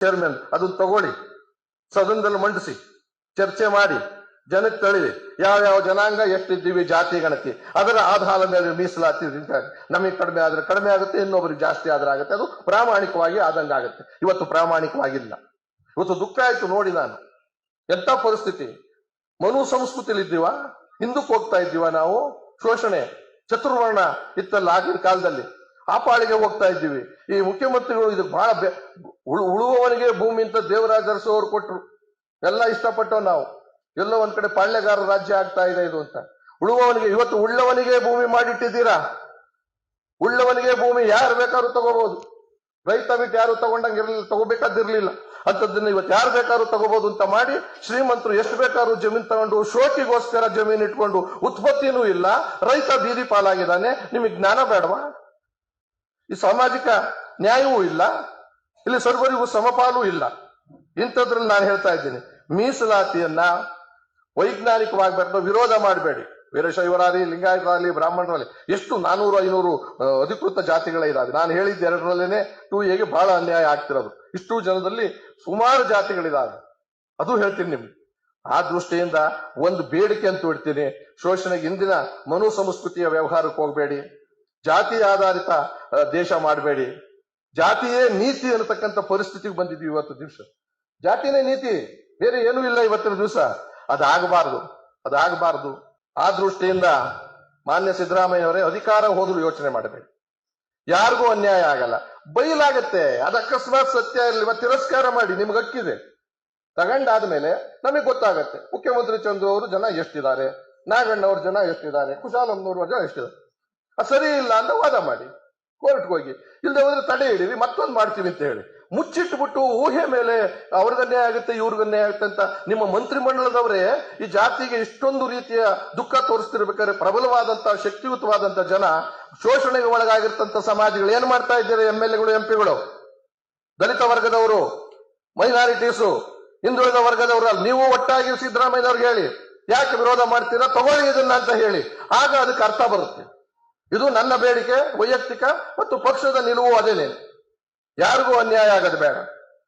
Chairman ಅದನ್ನ ತಗೊಳ್ಳಿ. ಸದನದಲ್ಲಿ ಮಂಡಿಸಿ, ಚರ್ಚೆ ಮಾಡಿ, ಜನಕ್ಕೆ ತಳಿವಿ ಯಾವ ಯಾವ ಜನಾಂಗ ಎಷ್ಟಿದ್ದೀವಿ ಜಾತಿ, ಗಣತಿ, ಅದರ ಆಧಾರದ ಮೇಲೆ ಮೀಸಲಾತಿ ನಮಗೆ ಕಡಿಮೆ ಆದ್ರೆ ಕಡಿಮೆ ಆಗುತ್ತೆ ಇನ್ನೊಬ್ಬರಿಗೆ ಜಾಸ್ತಿ ಆದ್ರೆ ಆಗುತ್ತೆ, ಅದು ಪ್ರಾಮಾಣಿಕವಾಗಿ ಆದಂಗೆ ಆಗುತ್ತೆ. ಇವತ್ತು ಪ್ರಾಮಾಣಿಕವಾಗಿಲ್ಲ. ಇವತ್ತು ದುಃಖ ಆಯ್ತು ನೋಡಿ ನಾನು. ಎಂತ ಪರಿಸ್ಥಿತಿ? ಮನು ಸಂಸ್ಕೃತಿಲಿ ಇದ್ದೀವ? ಹಿಂದಕ್ಕೆ ಹೋಗ್ತಾ ಇದ್ದೀವ ನಾವು? ಶೋಷಣೆ ಚತುರ್ವರ್ಣ ಇತ್ತಲ್ಲ ಆಗಿನ ಕಾಲದಲ್ಲಿ. ಆ ಪಾಳಿಗೆ ಹೋಗ್ತಾ ಇದ್ದೀವಿ. ಈ ಮುಖ್ಯಮಂತ್ರಿಗಳು ಇದು ಬಹಳ ಉಳು- ಉಳುವವನಿಗೆ ಭೂಮಿ ಅಂತ ದೇವರಾಜ ಅರಸು ಕೊಟ್ರು. ಎಲ್ಲ ಇಷ್ಟಪಟ್ಟೋ ನಾವು. ಎಲ್ಲೋ ಒಂದ್ ಕಡೆ ಪಾಳ್ಯಗಾರ ರಾಜ್ಯ ಆಗ್ತಾ ಇದೆ ಇದು ಅಂತ. ಉಳುವವನಿಗೆ ಇವತ್ತು ಉಳ್ಳವನಿಗೆ ಭೂಮಿ ಮಾಡಿಟ್ಟಿದ್ದೀರಾ? ಉಳ್ಳವನಿಗೆ ಭೂಮಿ ಯಾರು ಬೇಕಾದ್ರೂ ತಗೋಬಹುದು ರೈತ ಬಿಟ್ಟು ಯಾರು ತಗೊಂಡಂಗಿರ್ಲಿಲ್ಲ ತಗೋಬೇಕಾದಿರ್ಲಿಲ್ಲ ಅಂತದನ್ನ ಇವತ್ತು ಯಾರು ಬೇಕಾದ್ರೂ ತಗೋಬಹುದು ಅಂತ ಮಾಡಿ ಶ್ರೀಮಂತರು ಎಷ್ಟು ಬೇಕಾದ್ರೂ ಜಮೀನ್ ತಗೊಂಡು ಶೋಕಿಗೋಸ್ಕರ ಜಮೀನ್ ಇಟ್ಕೊಂಡು ಉತ್ಪತ್ತಿನೂ ಇಲ್ಲ. ರೈತ ಬೀದಿ ಪಾಲಾಗಿದ್ದಾನೆ. ನಿಮಗೆ ಜ್ಞಾನ ಬೇಡವಾ? ಈ ಸಾಮಾಜಿಕ ನ್ಯಾಯವೂ ಇಲ್ಲ. ಇಲ್ಲಿ ಸರ್ವರಿಗೂ ಸಮಪಾಲು ಇಲ್ಲ. ಇಂಥದ್ರಲ್ಲಿ ನಾನು ಹೇಳ್ತಾ ಇದ್ದೀನಿ, ಮೀಸಲಾತಿಯನ್ನ ವೈಜ್ಞಾನಿಕವಾಗಿ ವಿರೋಧ ಮಾಡಬೇಡಿ. ವೀರಶೈವರಾಗಲಿ, ಲಿಂಗಾಯತರಾಗಲಿ ಬ್ರಾಹ್ಮಣರಲ್ಲಿ ಎಷ್ಟು ನಾನೂರು, ಐನೂರು ಅಧಿಕೃತ ಜಾತಿಗಳೇ ಇದಾವೆ. ನಾನು ಹೇಳಿದ್ದ ಎರಡರಲ್ಲೇನೆ, ಟೂ ಎಗೆ ಬಹಳ ಅನ್ಯಾಯ ಆಗ್ತಿರೋದು. ಇಷ್ಟು ಜನದಲ್ಲಿ ಸುಮಾರು ಜಾತಿಗಳಿದಾವೆ. ಅದು ಹೇಳ್ತೀನಿ ನಿಮ್ಗೆ. ಆ ದೃಷ್ಟಿಯಿಂದ ಒಂದು ಬೇಡಿಕೆ ಅಂತ ಇಡ್ತೀನಿ, ಶೋಷಣೆಗೆ ಇಂದಿನ ಮನು ಸಂಸ್ಕೃತಿಯ ವ್ಯವಹಾರಕ್ಕೆ ಹೋಗಬೇಡಿ. ಜಾತಿ ಆಧಾರಿತ ದೇಶ ಮಾಡಬೇಡಿ. ಜಾತಿಯೇ ನೀತಿ ಅನ್ನತಕ್ಕಂಥ ಪರಿಸ್ಥಿತಿಗೆ ಬಂದಿದ್ವಿ ಇವತ್ತು ದಿವಸ. ಜಾತಿನೇ ನೀತಿ, ಬೇರೆ ಏನೂ ಇಲ್ಲ ಇವತ್ತಿನ ದಿವಸ. ಅದಾಗಬಾರದು ಅದಾಗಬಾರದು. ಆ ದೃಷ್ಟಿಯಿಂದ ಮಾನ್ಯ ಸಿದ್ದರಾಮಯ್ಯ ಅವರೇ ಅಧಿಕಾರ ಹೋದ್ರು ಯೋಚನೆ ಮಾಡಬೇಕು ಯಾರಿಗೂ ಅನ್ಯಾಯ ಆಗಲ್ಲ. ಬೈಲಾಗತ್ತೆ, ಅದು ಅಕಸ್ಮಾತ್ ಸತ್ಯ ಇರಲಿ, ಮತ್ತೆ ತಿರಸ್ಕಾರ ಮಾಡಿ, ನಿಮ್ಗೆ ಹಕ್ಕಿದೆ. ತಗೊಂಡಾದ್ಮೇಲೆ ನಮಗೆ ಗೊತ್ತಾಗತ್ತೆ. ಮುಖ್ಯಮಂತ್ರಿ ಚಂದ್ರು ಅವರು ಜನ ಎಷ್ಟಿದ್ದಾರೆ ನಾಗಣ್ಣ ಅವ್ರ ಜನ ಎಷ್ಟಿದ್ದಾರೆ ಕುಶಾಲಮ್ಮನವ್ರ ಜನ ಎಷ್ಟಿದ್ದಾರೆ. ಸರಿ ಇಲ್ಲ ಅಂತ ವಾದ ಮಾಡಿ. ಕೋರ್ಟ್ಗೆ ಹೋಗಿ ಇಲ್ಲದೆ ಹೋದ್ರೆ ತಡೆ ಹಿಡೀರಿ, ಮತ್ತೊಂದು ಮಾಡ್ತೀವಿ ಅಂತ ಹೇಳಿ. ಮುಚ್ಚಿಟ್ಟುಬಿಟ್ಟು ಊಹೆ ಮೇಲೆ ಅವ್ರಿಗನ್ನೇ ಆಗುತ್ತೆ ಇವ್ರಿಗನ್ನೇ ಆಗುತ್ತೆ ಅಂತ ನಿಮ್ಮ ಮಂತ್ರಿಮಂಡಲದವರೇ ಈ ಜಾತಿಗೆ ಇಷ್ಟೊಂದು ರೀತಿಯ ದುಃಖ ತೋರಿಸ್ತಿರ್ಬೇಕಾದ್ರೆ ಪ್ರಬಲವಾದಂತಹ ಶಕ್ತಿಯುತವಾದಂತ ಜನ ಶೋಷಣೆಗೆ ಒಳಗಾಗಿರ್ತಂತ ಸಮಾಜಗಳು ಏನ್ ಮಾಡ್ತಾ ಇದ್ದಾರೆ ಎಂ ಎಲ್ ಎಗಳು ಎಂಪಿಗಳು ದಲಿತ ವರ್ಗದವರು, ಮೈನಾರಿಟೀಸು, ಹಿಂದುಳಿದ ವರ್ಗದವರು ಅಲ್ಲಿ, ನೀವು ಒಟ್ಟಾಗಿ ಸಿದ್ದರಾಮಯ್ಯನವ್ರಿಗೆ ಹೇಳಿ, ಯಾಕೆ ವಿರೋಧ ಮಾಡ್ತೀರಾ? ತಗೊಳ್ಳಿ ಇದನ್ನ ಅಂತ ಹೇಳಿ. ಆಗ ಅದಕ್ಕೆ ಅರ್ಥ ಬರುತ್ತೆ. ಇದು ನನ್ನ ಬೇಡಿಕೆ ವೈಯಕ್ತಿಕ ಮತ್ತು ಪಕ್ಷದ ನಿಲುವು ಅದೇನೆ ಯಾರಿಗೂ ಅನ್ಯಾಯ ಆಗೋದು ಬೇಡ.